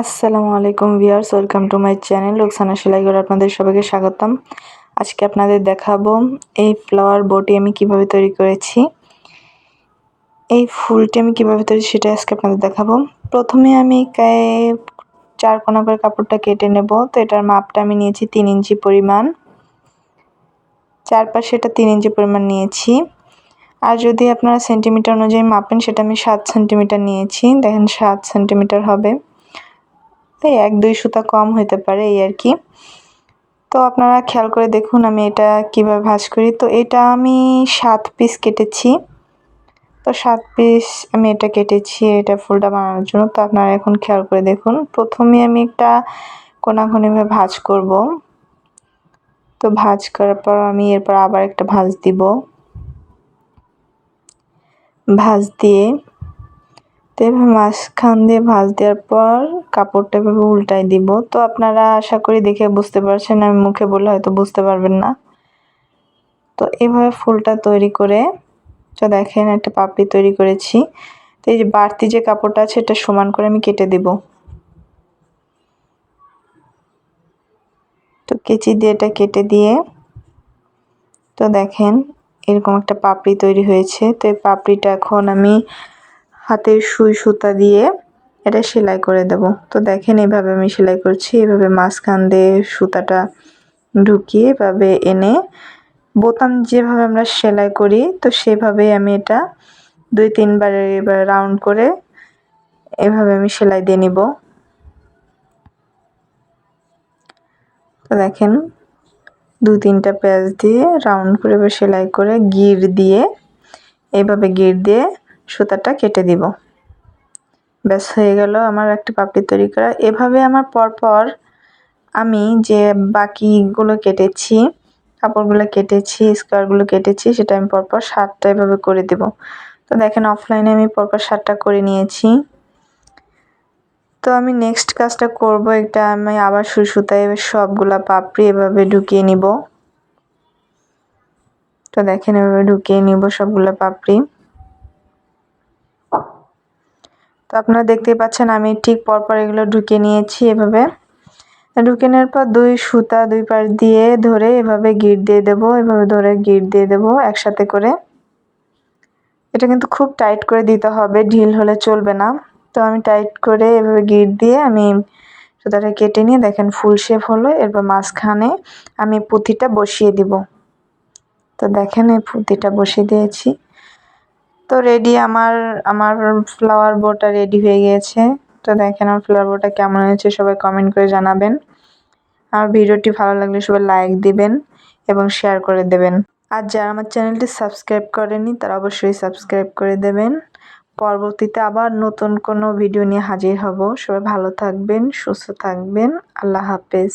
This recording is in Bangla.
আসসালামু আলাইকুম viewers, welcome to my channel লোকসানা সেলাই করে আপনাদের সবাইকে স্বাগতম। আজকে আপনাদের দেখাবো এই ফ্লাওয়ার বটি আমি কীভাবে তৈরি করেছি। এই ফুলটি আমি কীভাবে তৈরি সেটা আজকে আপনাদের দেখাবো। প্রথমে আমি চার কোনা করে কাপড়টা কেটে নেব। তো এটার মাপটা আমি নিয়েছি তিন ইঞ্চি পরিমাণ। চারপাশে এটা তিন ইঞ্চি পরিমাণ নিয়েছি। আর যদি আপনারা সেন্টিমিটার অনুযায়ী মাপেন, সেটা আমি সাত সেন্টিমিটার নিয়েছি। দেখেন সাত সেন্টিমিটার হবে। এই এক দুই সুতা কম হতে পারে এই আর কি। তো আপনারা খেয়াল করে দেখুন আমি এটা কীভাবে ভাজ করি। তো এটা আমি সাত পিস কেটেছি। তো সাত পিস আমি এটা কেটেছি এটা ফুলটা বানানোর জন্য। তো আপনারা এখন খেয়াল করে দেখুন। প্রথমে আমি একটা কোনাকুনিভাবে ভাজ করব। তো ভাজ করার পর আমি এরপর আবার একটা ভাজ দিব। ভাজ দিয়ে তো মাঝখান দিয়ে ভাজ দেওয়ার পর কাপড়টা এভাবে উল্টাই দিব। তো আপনারা আশা করি দেখে বুঝতে পারছেন, আমি মুখে বলে হয়তো বুঝতে পারবেন না। তো এভাবে ফুলটা তৈরি করে, তো দেখেন একটা পাপড়ি তৈরি করেছি। তো এই যে বাড়তি যে কাপড়টা আছে, এটা সমান করে আমি কেটে দেব। তো কেচি দিয়ে এটা কেটে দিয়ে, তো দেখেন এরকম একটা পাপড়ি তৈরি হয়েছে। তো এই পাপড়িটা এখন আমি হাতের সুই সুতা দিয়ে এটা সেলাই করে দেব। তো দেখেন এভাবে আমি সেলাই করছি, এভাবে মাঝখান দিয়ে সুতাটা ঢুকিয়ে এভাবে এনে বোতাম যেভাবে আমরা সেলাই করি, তো সেভাবেই আমি এটা দুই তিনবার এবার রাউন্ড করে এভাবে আমি সেলাই দিয়ে নিব। তো দেখেন দু তিনটা পেঁয়াজ দিয়ে রাউন্ড করে সেলাই করে গির দিয়ে এইভাবে গির দিয়ে সুতাটা কেটে দিব। ব্যাস, হয়ে গেল আমার একটা পাপড়ি তৈরি করা। এভাবে আমার পরপর আমি যে বাকিগুলো কেটেছি, কাপড়গুলো কেটেছি স্কোয়ারগুলো কেটেছি, সেটা আমি পরপর শার্টটা এভাবে করে দেব। তো দেখেন অফলাইনে আমি পরপর শার্টটা করে নিয়েছি। তো আমি নেক্সট কাজটা করব, এটা আমি আবার সুতায় সবগুলা পাপড়ি এভাবে ঢুকিয়ে নিব। তো দেখেন, এভাবে ঢুকিয়ে নিব সবগুলো পাপড়ি। তো আপনারা দেখতেই পাচ্ছেন, আমি ঠিক পরপর এগুলো ঢুকে নিয়েছি এভাবে। ঢুকে নেওয়ার পর দুই সুতা দুই পাশ দিয়ে ধরে এভাবে গিট দিয়ে দেব, এভাবে ধরে গিট দিয়ে দেব একসাথে করে। এটা কিন্তু খুব টাইট করে দিতে হবে, ঢিল হলে চলবে না। তো আমি টাইট করে এভাবে গিট দিয়ে আমি সুতাটা কেটে নিয়ে দেখেন ফুল শেপ হলো, এরপর মাঝখানে আমি পুঁথিটা বসিয়ে দিব। তো দেখেন এই পুঁথিটা বসিয়ে দিয়েছি। তো রেডি আমার আমার ফ্লাওয়ার বোটা রেডি হয়ে গিয়েছে। তো দেখেন আমার ফ্লাওয়ার বোটা কেমন হয়েছে সবাই কমেন্ট করে জানাবেন। আমার ভিডিওটি ভালো লাগলে সবাই লাইক দিবেন এবং শেয়ার করে দেবেন। আর যারা আমার চ্যানেলটি সাবস্ক্রাইব করেনি তারা অবশ্যই সাবস্ক্রাইব করে দেবেন। পরবর্তীতে আবার নতুন কোনো ভিডিও নিয়ে হাজির হব। সবাই ভালো থাকবেন, সুস্থ থাকবেন। আল্লাহ হাফেজ।